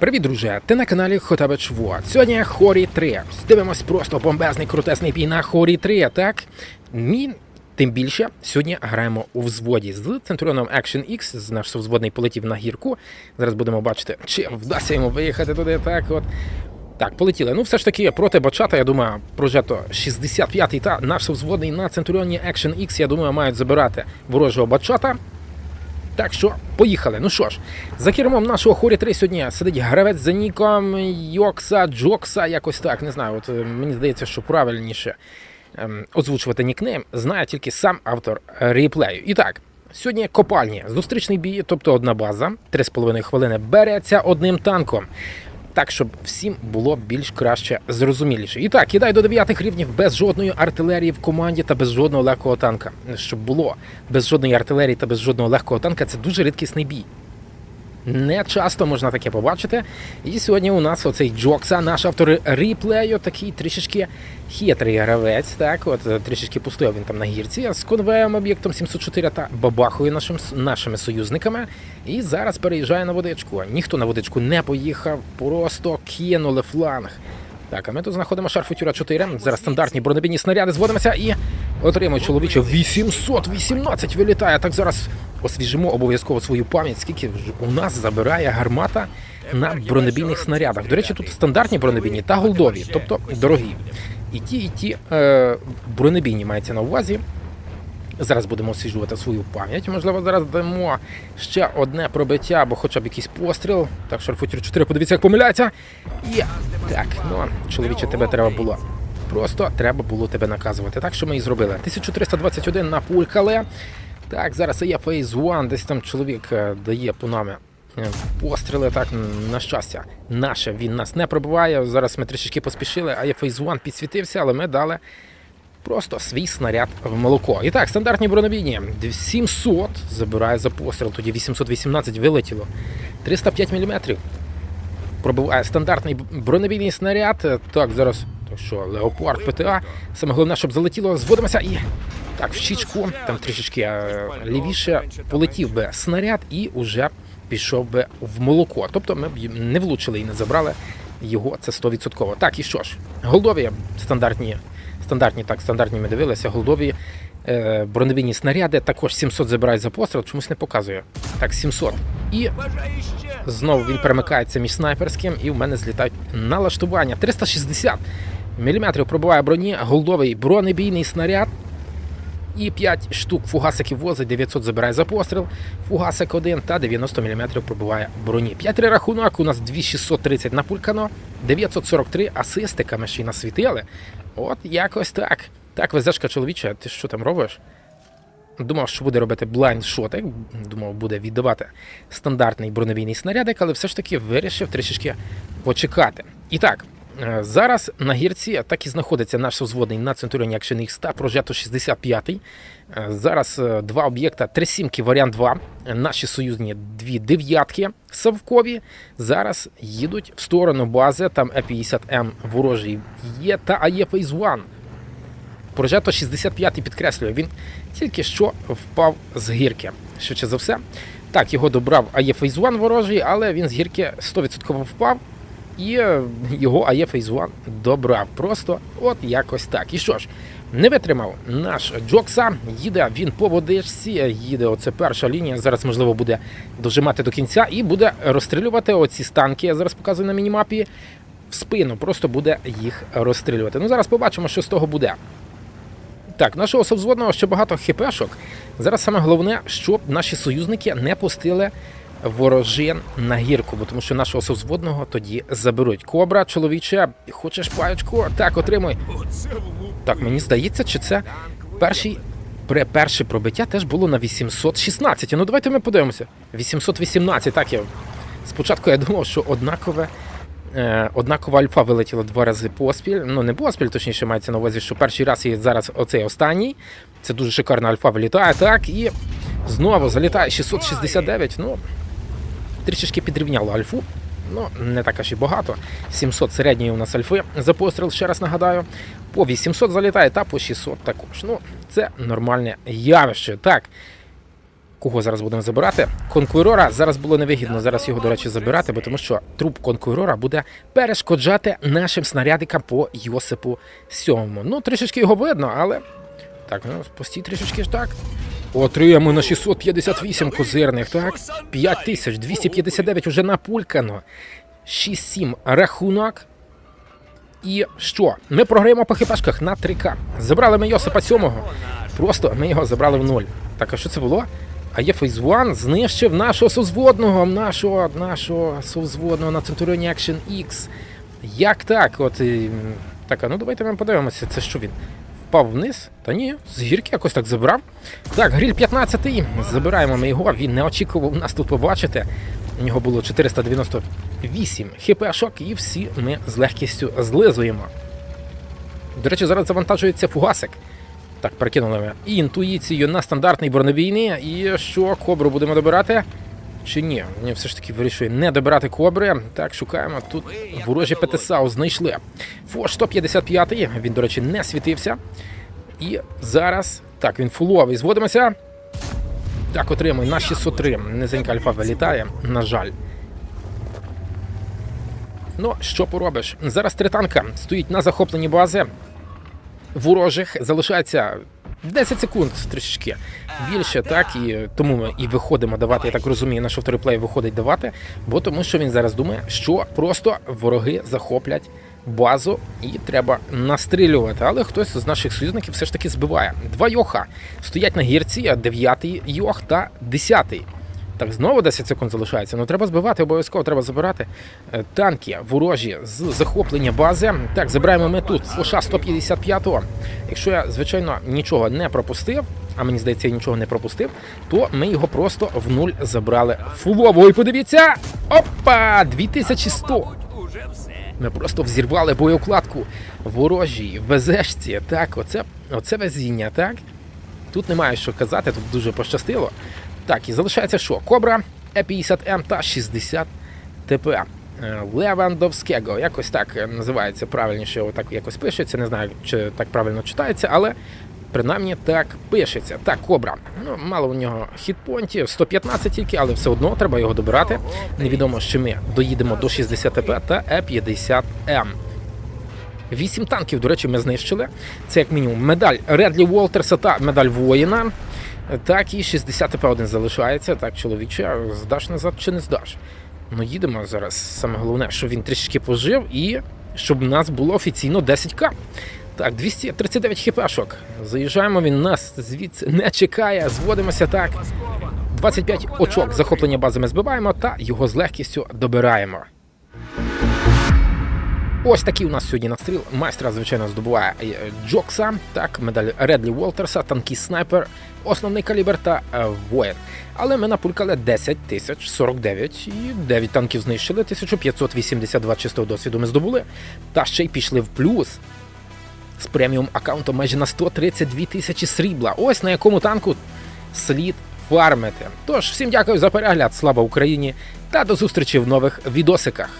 Привіт, друже! Ти на каналі Хотабич Вот. Сьогодні Хорі 3. Дивимось просто бомбезний крутесний бій на Хорі 3, так? Мі... Тим більше, сьогодні граємо у взводі з Центуріоном Action X. Наш взводний полетів на гірку. Зараз будемо бачити, чи вдасться йому виїхати туди. Так, от. Так, полетіли. Ну, все ж таки, проти Бачата, я думаю, прожето 65-й та наш взводний на Центуріоні Action X, я думаю, мають забирати ворожого Бачата. Так що, поїхали. Ну що ж, за кермом нашого хорі 3 сьогодні сидить гравець за ніком Йокса Джокса, якось так. Не знаю. От е, мені здається, що правильніше ем, озвучувати нікнейм знає тільки сам автор ріплею. І так. Сьогодні копальні, зустрічний бій, тобто одна база, 3,5 хвилини береться одним танком. Так, щоб всім було більш краще зрозуміліше. І так, кидай до 9 рівнів без жодної артилерії в команді та без жодного легкого танка. Щоб було без жодної артилерії та без жодного легкого танка, це дуже рідкісний бій. Не часто можна таке побачити. І сьогодні у нас оцей Джокса, наш автор реплею, такий трішечки хитрий гравець. Так, от е, трішечки постояв він там на гірці з конвеєм об'єктом 704 та бабахою нашим, нашими союзниками. І зараз переїжджає на водичку. Ніхто на водичку не поїхав, просто кинули фланг. Так, а ми тут знаходимо шар Футюра 4. Зараз стандартні бронебійні снаряди зводимося і отримує чоловіче 818 вилітає. Так зараз освіжимо обов'язково свою пам'ять, скільки у нас забирає гармата на бронебійних снарядах. До речі, тут стандартні бронебійні та голдові, тобто дорогі. І ті, і ті е, бронебійні мається на увазі. Зараз будемо освіжувати свою пам'ять. Можливо, зараз дамо ще одне пробиття або хоча б якийсь постріл. Так, Шарфутір 4, подивіться, як помиляється. І так, ну, чоловіче, тебе треба було. Просто треба було тебе наказувати. Так що ми і зробили. 1321 на пулькале. Так, зараз є Phase One, десь там чоловік е, дає по нами е, постріли. Так, на щастя, наше він нас не пробиває. Зараз ми трішечки поспішили, а є Phase One підсвітився, але ми дали Просто свій снаряд в молоко. І так, стандартні бронебійні. 700 забирає за постріл, тоді 818 вилетіло. 305 мм. Пробиває стандартний бронебійний снаряд. Так, зараз. Так що, Леопард ПТА. Саме головне, щоб залетіло, зводимося і. Так, в щічку, там трішечки е, лівіше полетів би снаряд і вже пішов би в молоко. Тобто ми б не влучили і не забрали його, це 100%. Так, і що ж, голдові стандартні стандартні, так, стандартні ми дивилися, голдові е, бронебійні снаряди, також 700 забирають за постріл, чомусь не показує. Так, 700. І знову він перемикається між снайперським, і в мене злітають налаштування. 360 мм пробиває броні, голдовий бронебійний снаряд. І 5 штук фугасиків возить, 900 забирає за постріл, фугасик 1 та 90 мм пробиває броні. 5 рахунок, у нас 2630 на пулькано, 943 асистиками ще й насвітили. От якось так. Так, везешка чоловіча, ти що там робиш? Думав, що буде робити блайнд-шотик, думав, буде віддавати стандартний бронебійний снарядик, але все ж таки вирішив трішечки почекати. І так, зараз на гірці так і знаходиться наш взводний на Центуріоні Action X та прожето 65 Е, Зараз е, два об'єкта, три сімки, варіант 2. Наші союзні дві дев'ятки Савкові. Зараз їдуть в сторону бази, там Е-50М ворожий є та АЄ Phase One. Прожето 65-й підкреслює, він тільки що впав з гірки. Швидше за все. Так, його добрав АЄ Phase One ворожий, але він з гірки 100% впав. І е, його АЄ Phase One добрав. Просто от якось так. І що ж, не витримав наш Джокса, їде він по водичці, їде оце перша лінія. Зараз, можливо, буде дожимати до кінця і буде розстрілювати оці станки. Я зараз показую на мінімапі. В спину просто буде їх розстрілювати. Ну зараз побачимо, що з того буде. Так, нашого совзводного ще багато хіпешок. Зараз саме головне, щоб наші союзники не пустили ворожин на гірку, бо тому що нашого совзводного тоді заберуть. Кобра, чоловіче, хочеш паючку? Так, отримуй. Так, мені здається, чи це перший. Перше пробиття теж було на 816. Ну давайте ми подивимося. 818, так я. Спочатку я думав, що однакове. Е, однакова альфа вилетіла два рази поспіль. Ну, не поспіль, точніше мається на увазі, що перший раз і зараз оцей останній. Це дуже шикарна альфа вилітає, так, і знову залітає 669. Ну, трішечки підрівняло альфу. Ну, не так аж і багато. 700 середньої у нас альфи за постріл, ще раз нагадаю. По 800 залітає та по 600 також. Ну, це нормальне явище. Так. Кого зараз будемо забирати? Конкурора зараз було невигідно зараз його, до речі, забирати, бо тому що труп конкурора буде перешкоджати нашим снарядикам по Йосипу Сьомому. Ну, трішечки його видно, але. Так, ну постій трішечки ж так. Отримаємо на 658 козирних, так? 5259 уже напулькано. 6-7 рахунок. І що? Ми програємо по хіпашках на 3К. Забрали ми Йосипа Сьомого. Просто ми його забрали в нуль. Так, а що це було? А є One знищив нашого созводного, нашого, нашого созводного на Центуріоні Action X. Як так? От, і, так, а ну давайте ми подивимося, це що він? Впав вниз? Та ні, з гірки якось так забрав. Так, гриль 15 Забираємо ми його. Він не очікував нас тут побачити. У нього було 498 хпшок, і всі ми з легкістю злизуємо. До речі, зараз завантажується фугасик. Так, перекинули ми і інтуїцію на стандартний бронебійний. І що, кобру будемо добирати? Чи ні? Ні, все ж таки вирішує не добирати кобри. Так, шукаємо. Тут ворожі ПТСАУ знайшли. Фош 155, він, до речі, не світився. І зараз. Так, він фуловий. Зводимося. Так, отримує на 603. Низенька альфа вилітає, на жаль. Ну, що поробиш? Зараз три танка стоїть на захопленні бази ворожих. Залишається 10 секунд трішечки більше, так і тому ми і виходимо давати. Я так розумію, наш авториплей виходить давати, бо тому що він зараз думає, що просто вороги захоплять базу і треба настрілювати. Але хтось з наших союзників все ж таки збиває. Два йоха стоять на гірці, дев'ятий йох та десятий. Так, знову 10 секунд залишається. Ну треба збивати, обов'язково треба забирати Е, танки ворожі з захоплення бази. Так, забираємо ми тут флоша 155-го. Якщо я, звичайно, нічого не пропустив, а мені здається, я нічого не пропустив, то ми його просто в нуль забрали фулово. І подивіться! Опа! 2100! Ми просто взірвали боєукладку ворожій ВЗшці. Так, оце, оце везіння, так? Тут немає що казати, тут дуже пощастило. Так, і залишається що? Кобра, Е50М та 60 ТП. Е, Левандовського, якось так називається правильніше, отак якось пишеться. Не знаю, чи так правильно читається, але принаймні так пишеться. Так, кобра. Ну, мало у нього хітпонтів, 115 тільки, але все одно треба його добирати. Невідомо, що ми доїдемо до 60 ТП та Е50М. Вісім танків, до речі, ми знищили. Це як мінімум медаль Редлі Уолтерса та медаль воїна. Так, і 60 ТП один залишається. Так, чоловіче, здаш назад чи не здаш? Ну, їдемо зараз. Саме головне, щоб він трішки пожив і щоб нас було офіційно 10к. Так, 239 хіпешок. Заїжджаємо, він нас звідси не чекає. Зводимося так. 25 очок захоплення бази ми збиваємо та його з легкістю добираємо. Ось такий у нас сьогодні настріл. Майстра, звичайно, здобуває е, Джокса, так, медаль Редлі Уолтерса, танкіст снайпер, основний калібр та е, воїн. Але ми напулькали 10 тисяч 49 і 9 танків знищили, 1582 чистого досвіду ми здобули. Та ще й пішли в плюс з преміум аккаунтом майже на 132 тисячі срібла. Ось на якому танку слід фармити. Тож, всім дякую за перегляд, слава Україні та до зустрічі в нових відосиках.